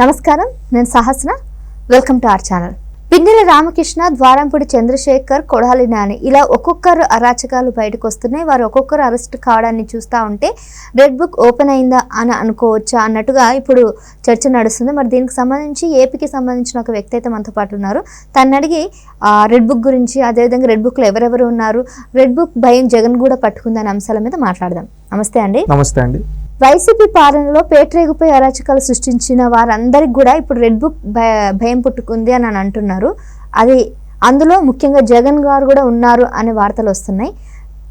నమస్కారం నేను Sahasra. Welcome to our channel Pinnelli Ramakrishna Dwarampudi Chandrasekhar Kodali Nani ఇలా ఒక్కొక్కరు అరాచకాలు బయటకు వస్తున్నాయి. వారు ఒక్కొక్కరు అరెస్ట్ కావడాన్ని చూస్తూ ఉంటే రెడ్ బుక్ ఓపెన్ అయిందా అని అనుకోవచ్చా అన్నట్టుగా ఇప్పుడు చర్చ నడుస్తుంది. మరి దీనికి సంబంధించి ఏపీకి సంబంధించిన ఒక వ్యక్తి అయితే మనతో పాటు ఉన్నారు. తను అడిగి రెడ్ బుక్ గురించి అదేవిధంగా రెడ్ బుక్లో ఎవరెవరు ఉన్నారు రెడ్ బుక్ భయం జగన్ కూడా పట్టుకుందనే అంశాల మీద మాట్లాడదాం. నమస్తే అండి. నమస్తే అండి. వైసీపీ పాలనలో పేట్రేగుపై అరాచకాలు సృష్టించిన వారందరికి కూడా ఇప్పుడు రెడ్ బుక్ భయ- భయం పుట్టుకుంది అని అని అంటున్నారు. అది అందులో ముఖ్యంగా జగన్ గారు కూడా ఉన్నారు అనే వార్తలు వస్తున్నాయి.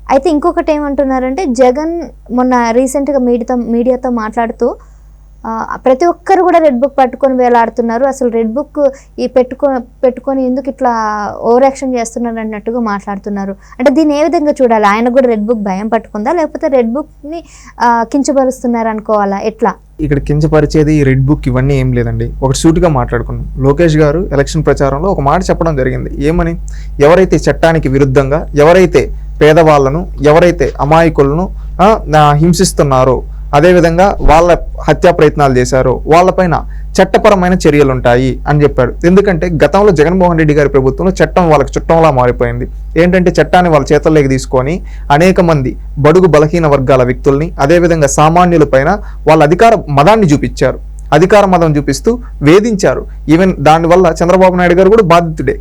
అయితే ఇంకొకటి ఏమంటున్నారంటే జగన్ మొన్న రీసెంట్గా మీడియాతో మీడియాతో మాట్లాడుతూ ప్రతి ఒక్కరు కూడా రెడ్ బుక్ పట్టుకొని వేలాడుతున్నారు. అసలు రెడ్ బుక్ ఈ పెట్టుకో పెట్టుకొని ఎందుకు ఇట్లా ఓవర్ యాక్షన్ చేస్తున్నారు అన్నట్టుగా మాట్లాడుతున్నారు. అంటే దీన్ని ఏ విధంగా చూడాలి? ఆయన కూడా రెడ్ బుక్ భయం పట్టుకుందా? లేకపోతే రెడ్ బుక్ని కించపరుస్తున్నారు అనుకోవాలా? ఎట్లా? ఇక్కడ కించపరిచేది ఈ రెడ్ బుక్ ఇవన్నీ ఏం లేదండి. ఒకటి సూటిగా మాట్లాడుకున్నాం లోకేష్ గారు ఎలక్షన్ ప్రచారంలో ఒక మాట చెప్పడం జరిగింది. ఏమని? ఎవరైతే చట్టానికి విరుద్ధంగా ఎవరైతే పేదవాళ్ళను ఎవరైతే అమాయకులను హింసిస్తున్నారో అదేవిధంగా వాళ్ళ హత్యా ప్రయత్నాలు చేశారో. వాళ్ళపైన చట్టపరమైన చర్యలు ఉంటాయి అని చెప్పాడు. ఎందుకంటే గతంలో జగన్మోహన్ రెడ్డి గారి ప్రభుత్వంలో చట్టం వాళ్ళకి చుట్టంలా మారిపోయింది. ఏంటంటే చట్టాన్ని వాళ్ళ చేతుల్లోకి తీసుకొని అనేక మంది బడుగు బలహీన వర్గాల వ్యక్తుల్ని అదేవిధంగా సామాన్యులపైన వాళ్ళ అధికార మదాన్ని చూపించారు. అధికార మదం చూపిస్తూ వేధించారు. ఈవెన్ దానివల్ల చంద్రబాబు నాయుడు గారు కూడా బాధితుడే.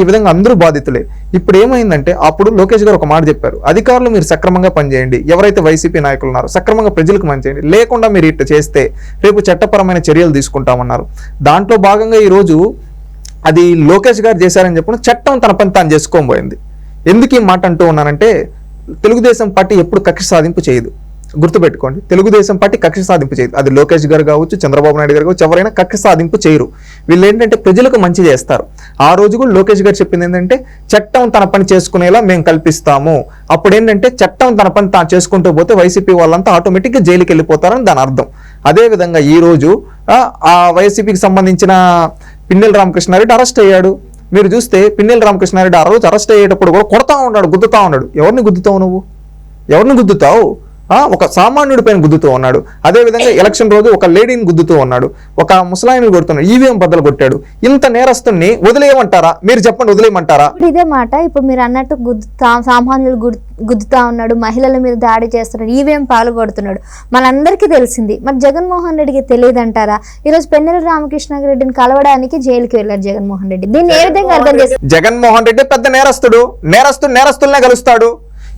ఈ విధంగా అందరూ బాధితులే. ఇప్పుడు ఏమైందంటే అప్పుడు లోకేష్ గారు ఒక మాట చెప్పారు. అధికారులు మీరు సక్రమంగా పనిచేయండి. ఎవరైతే వైసీపీ నాయకులు ఉన్నారో సక్రమంగా ప్రజలకు పనిచేయండి. లేకుండా మీరు ఇట్లా చేస్తే రేపు చట్టపరమైన చర్యలు తీసుకుంటామన్నారు. దాంట్లో భాగంగా ఈరోజు అది లోకేష్ గారు చేశారని చెప్పిన చట్టం తన పని తాను చేసుకోని పోయింది ఎందుకు ఈ మాట అంటూ ఉన్నానంటే తెలుగుదేశం పార్టీ ఎప్పుడు కక్ష సాధింపు చేయదు. గుర్తుపెట్టుకోండి. తెలుగుదేశం పార్టీ కక్ష సాధింపు చేయదు. అది లోకేష్ గారు కావచ్చు చంద్రబాబు నాయుడు గారు కావచ్చు ఎవరైనా కక్ష సాధింపు చేయరు. వీళ్ళు ఏంటంటే ప్రజలకు మంచి చేస్తారు. ఆ రోజు కూడా లోకేష్ గారు చెప్పింది ఏంటంటే చట్టం తన పని చేసుకునేలా మేము కల్పిస్తాము. అప్పుడు ఏంటంటే చట్టం తన పని తాను చేసుకుంటూ పోతే వైసీపీ వాళ్ళంతా ఆటోమేటిక్గా జైలుకి వెళ్ళిపోతారని దాని అర్థం. అదేవిధంగా ఈరోజు ఆ, వైసీపీకి సంబంధించిన పిన్నెల రామకృష్ణారెడ్డి అరెస్ట్ అయ్యాడు. మీరు చూస్తే పిన్నెల రామకృష్ణారెడ్డి ఆ రోజు అరెస్ట్ అయ్యేటప్పుడు కూడా కొడతా ఉన్నాడు గుద్దుతా ఉన్నాడు. ఎవరిని గుద్దుతావు నువ్వు? ఎవరిని గుద్దుతావు? ఒక సామాన్యుడి పైన గుద్దుతూ ఉన్నాడు. అదేవిధంగా ఎలక్షన్ రోజు ఒక లేడీని గుద్దుతూ ఉన్నాడు. ఒక ముసలాయిని కొడుతున్నాడు ఈవీఎం బద్దలు కొట్టాడు. ఇంత నేరస్తుని వదిలేయమంటారా? మీరు చెప్పండి వదిలేయమంటారా? ఇదే మాట. ఇప్పుడు మీరు అన్నట్టు గుద్దుతా సామాన్యులు గుద్దుతా ఉన్నాడు. మహిళల మీద దాడి చేస్తున్నాడు. ఈవీఎం పాలు కొడుతున్నాడు. మనందరికీ తెలిసింది. మరి జగన్మోహన్ రెడ్డికి తెలియదు అంటారా ఈరోజు పెన్నెల రామకృష్ణ రెడ్డిని కలవడానికి జైలుకి వెళ్ళారు జగన్మోహన్ రెడ్డి. దీన్ని ఏ విధంగా అర్థం చేస్తారు? జగన్మోహన్ రెడ్డి పెద్ద నేరస్తుడు. నేరస్తుడు నేరస్తులనే కలుస్తాడు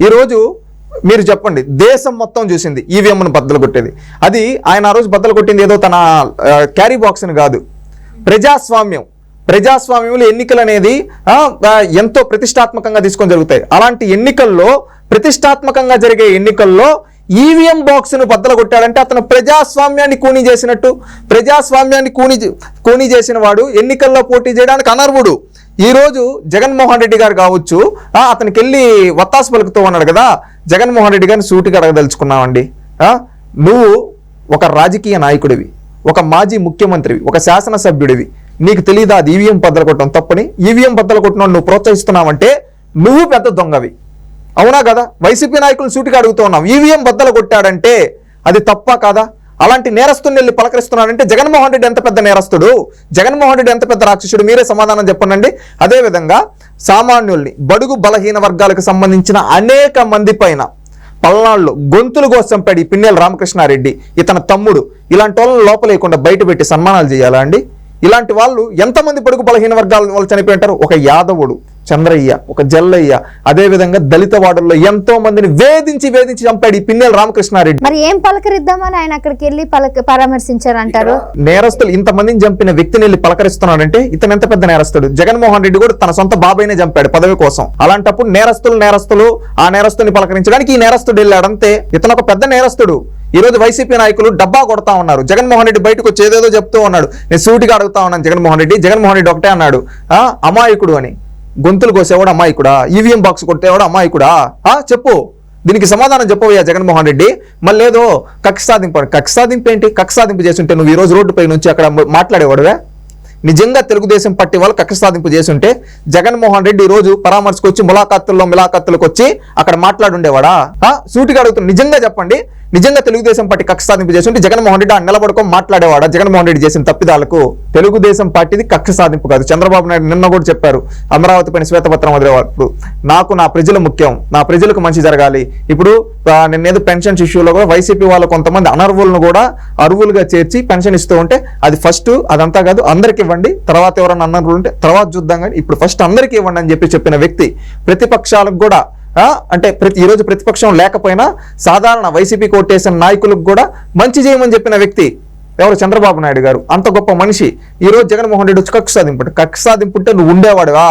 ఈ రోజు మీరు చెప్పండి దేశం మొత్తం చూసింది ఈవీఎంను బద్దలు కొట్టేది. అది ఆయన ఆ రోజు బద్దలు కొట్టింది ఏదో తన క్యారీ బాక్స్ అని కాదు. ప్రజాస్వామ్యం. ప్రజాస్వామ్యంలో ఎన్నికలు అనేది ఎంతో ప్రతిష్టాత్మకంగా తీసుకొని జరుగుతాయి. అలాంటి ఎన్నికల్లో ప్రతిష్టాత్మకంగా జరిగే ఎన్నికల్లో ఈవీఎం బాక్స్ను బద్దలు కొట్టాడంటే అతను ప్రజాస్వామ్యాన్ని కూనీ చేసినట్టు. ప్రజాస్వామ్యాన్ని కూనీ చే- కూనీ చేసిన వాడు ఎన్నికల్లో పోటీ చేయడానికి అనర్హుడు. ఈరోజు జగన్మోహన్ రెడ్డి గారు కావచ్చు అతనికి వెళ్ళి వత్తాసు పలుకుతూ ఉన్నాడు కదా జగన్మోహన్ రెడ్డి గారిని సూటిగా అడగదలుచుకున్నామండి. నువ్వు ఒక రాజకీయ నాయకుడివి ఒక మాజీ ముఖ్యమంత్రివి ఒక శాసనసభ్యుడివి. నీకు తెలియదా అది ఈవీఎం బద్దలు కొట్టడం తప్పని? ఈవీఎం బద్దలు కొట్టడం నువ్వు ప్రోత్సహిస్తున్నావంటే నువ్వు పెద్ద దొంగవి. అవునా కదా? వైసీపీ నాయకులు సూటిగా అడుగుతూ ఉన్నాం. ఈవీఎం బద్దలు కొట్టాడంటే అది తప్ప కాదా? అలాంటి నేరస్తుని వెళ్ళి పలకరిస్తున్నాడంటే జగన్మోహన్ రెడ్డి ఎంత పెద్ద నేరస్తుడు? జగన్మోహన్ రెడ్డి ఎంత పెద్ద రాక్షసుడు? మీరే సమాధానం చెప్పండి అదేవిధంగా సామాన్యుల్ని బడుగు బలహీన వర్గాలకు సంబంధించిన అనేక మంది పైన పల్నాళ్ళు గొంతులు కోసం పడి పిన్నెల రామకృష్ణారెడ్డి. ఇతని తమ్ముడు. ఇలాంటి వాళ్ళని లోపలేయకుండా బయట పెట్టి సన్మానాలు చేయాలా అండి? ఇలాంటి వాళ్ళు ఎంతమంది పొడుగు బలహీన వర్గాల వాళ్ళు చనిపోయి ఉంటారు? ఒక యాదవుడు. చంద్రయ్య ఒక జల్లయ్య అదే విధంగా దళిత వాడుల్లో ఎంతో మందిని వేధించి వేధించి చంపాడు ఈ పిన్నెల రామకృష్ణారెడ్డి. మరి ఏం పలకరిద్దామని ఆయన అక్కడికి వెళ్ళి పలక పరామర్శించారు అంటారు నేరస్తులు ఇంతమందిని చంపిన వ్యక్తిని వెళ్ళి పలకరిస్తున్నాడంటే ఇతను ఎంత పెద్ద నేరస్తుడు? జగన్మోహన్ రెడ్డి కూడా తన సొంత బాబాయినే చంపాడు పదవి కోసం. అలాంటప్పుడు నేరస్తులు నేరస్తులు ఆ నేరస్తుని పలకరించడానికి ఈ నేరస్తుడు వెళ్ళాడంతే. ఇతను ఒక పెద్ద నేరస్తుడు. ఈ రోజు వైసీపీ నాయకులు డబ్బా కొడతా ఉన్నారు. జగన్మోహన్ రెడ్డి బయటకు వచ్చి ఏదేదో చెప్తూ ఉన్నాడు. నేను సూటిగా అడుగుతా ఉన్నాను జగన్మోహన్ రెడ్డి జగన్మోహన్ రెడ్డి ఒకటే అన్నాడు. ఆ అమాయకుడు అని. గొంతులు కోసేవాడు అమాయకుడా ఈవీఎం బాక్స్ కొట్టేవాడు అమాయకుడా ఆ చెప్పు. దీనికి సమాధానం చెప్పవయ్యా జగన్మోహన్ రెడ్డి. మళ్ళీ ఏదో కక్ష సాధింపు కక్ష సాధింపు ఏంటి? కక్ష సాధింపు చేస్తుంటే నువ్వు ఈ రోజు రోడ్డుపై నుంచి అక్కడ మాట్లాడేవాడువే? నిజంగా తెలుగుదేశం పార్టీ వాళ్ళు కక్ష సాధింపు చేస్తుంటే జగన్మోహన్ రెడ్డి ఈ రోజు పరామర్శకు వచ్చి ములాఖాతుల్లో మిలాఖాతులకు వచ్చి అక్కడ మాట్లాడుండేవాడా? ఆ, సూటిగా అడుగుతున్నా. నిజంగా చెప్పండి. నిజంగా తెలుగుదేశం పార్టీ కక్ష సాధింపు చేస్తుంటే జగన్మోహన్ రెడ్డి ఆ నిలబడుకొని మాట్లాడేవాడా? జగన్మోహన్ రెడ్డి చేసిన తప్పిదాలకు తెలుగుదేశం పార్టీది కక్ష సాధింపు కాదు. చంద్రబాబు నాయుడు నిన్న కూడా చెప్పారు అమరావతి పైన శ్వేతపత్రం వదిలేవాడు నాకు నా ప్రజలు ముఖ్యం నా ప్రజలకు మంచి జరగాలి. ఇప్పుడు నిన్నేదో పెన్షన్స్ ఇష్యూలో కూడా వైసీపీ వాళ్ళు కొంతమంది అనర్వులను కూడా అరువులుగా చేర్చి పెన్షన్ ఇస్తూ ఉంటే అది ఫస్ట్ అదంతా కాదు అందరికి ఇవ్వండి. తర్వాత ఎవరైనా అనర్వులు ఉంటే తర్వాత చూద్దాం కానీ ఇప్పుడు ఫస్ట్ అందరికీ ఇవ్వండి అని చెప్పి చెప్పిన వ్యక్తి ప్రతిపక్షాలకు కూడా అంటే ప్రతి ఈరోజు ప్రతిపక్షం లేకపోయినా సాధారణ వైసీపీ కోటేసిన నాయకులకు కూడా మంచి చేయమని చెప్పిన వ్యక్తి ఎవరు? చంద్రబాబు నాయుడు గారు. అంత గొప్ప మనిషి. ఈ రోజు జగన్మోహన్ రెడ్డి వచ్చి కక్ష సాధింపు కక్ష సాధింపుంటే నువ్వు ఉండేవాడువా?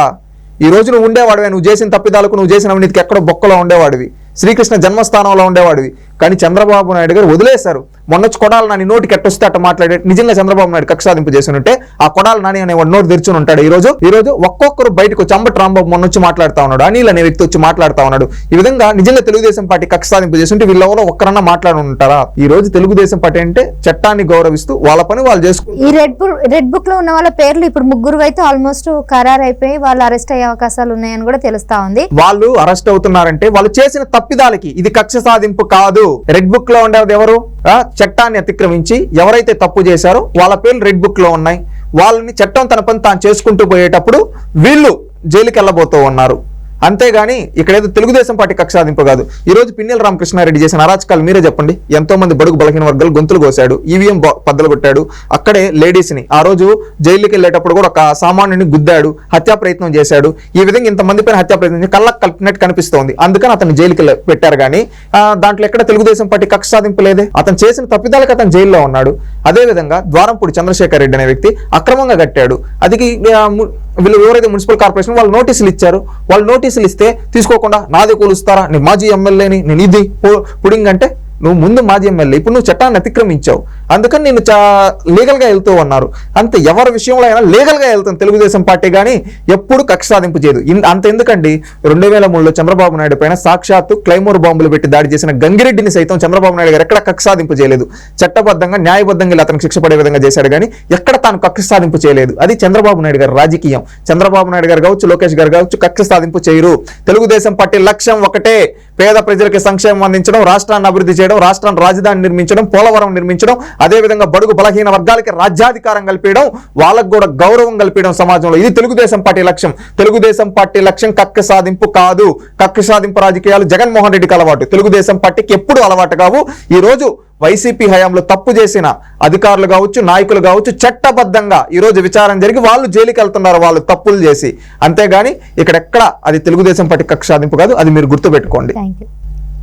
ఈ రోజు నువ్వు ఉండేవాడివే. నువ్వు చేసిన తప్పిదాలకు నువ్వు చేసిన అవినీతికి ఎక్కడో బొక్కలో ఉండేవాడివి. శ్రీకృష్ణ జన్మస్థానంలో ఉండేవాడివి. కానీ చంద్రబాబు నాయుడు గారు వదిలేశారు. మొన్న కొడాలి నాని నోటికి ఎట్టొస్తే అట్ట మాట్లాడే నిజంగా చంద్రబాబు నాయుడు కక్ష సాధింపు చేసి ఉంటే ఆ కొడాలి నాని అనే నోటు తెరుచుని ఉంటాడు ఈ రోజు ఈ రోజు ఒక్కొక్కరు బయటకు వచ్చి అంబటి రాంబాబు మొన్న వచ్చి మాట్లాడుతా ఉన్నాడు అనిల్ అనే వ్యక్తి వచ్చి మాట్లాడుతా ఉన్నాడు. ఈ విధంగా నిజంగా తెలుగుదేశం పార్టీ కక్ష సాధింపు చేస్తుంటే వీళ్ళెవరో ఒక్కరన్నా మాట్లాడి ఉంటారా? ఈ రోజు తెలుగుదేశం పార్టీ అంటే చట్టాన్ని గౌరవిస్తూ వాళ్ళ పని వాళ్ళు చేసుకుంటారు ఈ రెడ్ బుక్ రెడ్ బుక్లో ఉన్న వాళ్ళ పేర్లు ఇప్పుడు ముగ్గురు అయితే ఆల్మోస్ట్ ఖరారు అయిపోయి వాళ్ళు అరెస్ట్ అయ్యే అవకాశాలు ఉన్నాయని కూడా తెలుస్తా ఉంది. వాళ్ళు అరెస్ట్ అవుతున్నారంటే వాళ్ళు చేసిన తప్పిదాలకి ఇది కక్ష సాధింపు కాదు. రెడ్ బుక్లో ఉండేది ఎవరు? చట్టాన్ని అతిక్రమించి ఎవరైతే తప్పు చేశారో వాళ్ళ పేర్లు రెడ్ బుక్లో ఉన్నాయి. వాళ్ళని చట్టం తన పని తాను చేసుకుంటూ పోయేటప్పుడు వీళ్ళు జైలుకి వెళ్ళబోతూ ఉన్నారు. అంతేగాని ఇక్కడేదో తెలుగుదేశం పార్టీ కక్ష సాధింపు కాదు. ఈ రోజు పిన్నెల రామకృష్ణారెడ్డి చేసిన అరాచకాలు మీరే చెప్పండి. ఎంతో మంది బడుగు బలహీన వర్గాలు గొంతులు కోసాడు ఈవీఎం పద్దలు కొట్టాడు. అక్కడే లేడీస్ని ఆ రోజు జైలుకి వెళ్ళేటప్పుడు కూడా ఒక సామాన్యుని గుద్దాడు. హత్యా ప్రయత్నం చేశాడు. ఈ విధంగా ఇంతమంది పైన హత్యా ప్రయత్నం చేసి కళ్ళకు కలిపినట్టు కనిపిస్తోంది. అందుకని అతను జైలుకి పెట్టారు కానీ దాంట్లో ఎక్కడ తెలుగుదేశం పార్టీ కక్ష సాధింపు లేదే? అతను చేసిన తప్పిదాలకు అతను జైల్లో ఉన్నాడు. అదే విధంగా ద్వారంపూడి చంద్రశేఖర్ రెడ్డి అనే వ్యక్తి అక్రమంగా కట్టాడు. అది వీళ్ళు ఎవరైతే మున్సిపల్ కార్పొరేషన్ వాళ్ళు నోటీసులు ఇచ్చారు వాళ్ళు నోటీసులు ఇస్తే తీసుకోకుండా నాది కూలుస్తారా? నేను మాజీ ఎమ్మెల్యేని నేను ఇది పుడింగ్ అంటే నువ్వు ముందు మాజీ ఎమ్మెల్యే ఇప్పుడు నువ్వు చట్టాన్ని అతిక్రమించావు. అందుకని నేను చా లీగల్గా వెళ్తూ ఉన్నారు. అంతే ఎవరి విషయంలో అయినా లీగల్గా వెళ్తాను తెలుగుదేశం పార్టీ కానీ ఎప్పుడు కక్ష సాధింపు చేయదు. అంత ఎందుకండి? రెండు వేల మూడులో చంద్రబాబు నాయుడు పైన సాక్షాత్తు క్లైమోర్ బాంబులు పెట్టి దాడి చేసిన గంగిరెడ్డిని సైతం చంద్రబాబు నాయుడు గారు ఎక్కడ కక్ష సాధింపు చేయలేదు. చట్టబద్ధంగా న్యాయబద్ధంగా అతనికి శిక్ష పడే విధంగా చేశాడు కానీ ఎక్కడ తాను కక్ష సాధింపు చేయలేదు. అది చంద్రబాబు నాయుడు గారి రాజకీయం. చంద్రబాబు నాయుడు గారు కావచ్చు లోకేష్ గారు కావచ్చు కక్ష సాధింపు చేయరు. తెలుగుదేశం పార్టీ లక్ష్యం ఒకటే. పేద ప్రజలకి సంక్షేమం అందించడం రాష్ట్రాన్ని అభివృద్ధి చేయడం రాష్ట్రాన్ని రాజధాని నిర్మించడం పోలవరం నిర్మించడం అదే విధంగా బడుగు బలహీన వర్గాలకి రాజ్యాధికారం కల్పించడం వాళ్ళకు కూడా గౌరవం కల్పించడం సమాజంలో. ఇది తెలుగుదేశం పార్టీ లక్ష్యం. తెలుగుదేశం పార్టీ లక్ష్యం కక్క సాధింపు కాదు. కక్క సాధింపు రాజకీయాలు జగన్మోహన్ రెడ్డికి అలవాటు. తెలుగుదేశం పార్టీకి ఎప్పుడు అలవాటు కావు. ఈ రోజు వైసీపీ హయాంలో తప్పు చేసిన అధికారులు కావచ్చు నాయకులు కావచ్చు చట్టబద్ధంగా ఈరోజు విచారణ జరిగి వాళ్ళు జైలుకి వెళ్తున్నారు వాళ్ళు తప్పులు చేసి. అంతేగాని ఇక్కడెక్కడ అది తెలుగుదేశం పార్టీ కక్ష సాధింపు కాదు అది మీరు గుర్తుపెట్టుకోండి. Thank you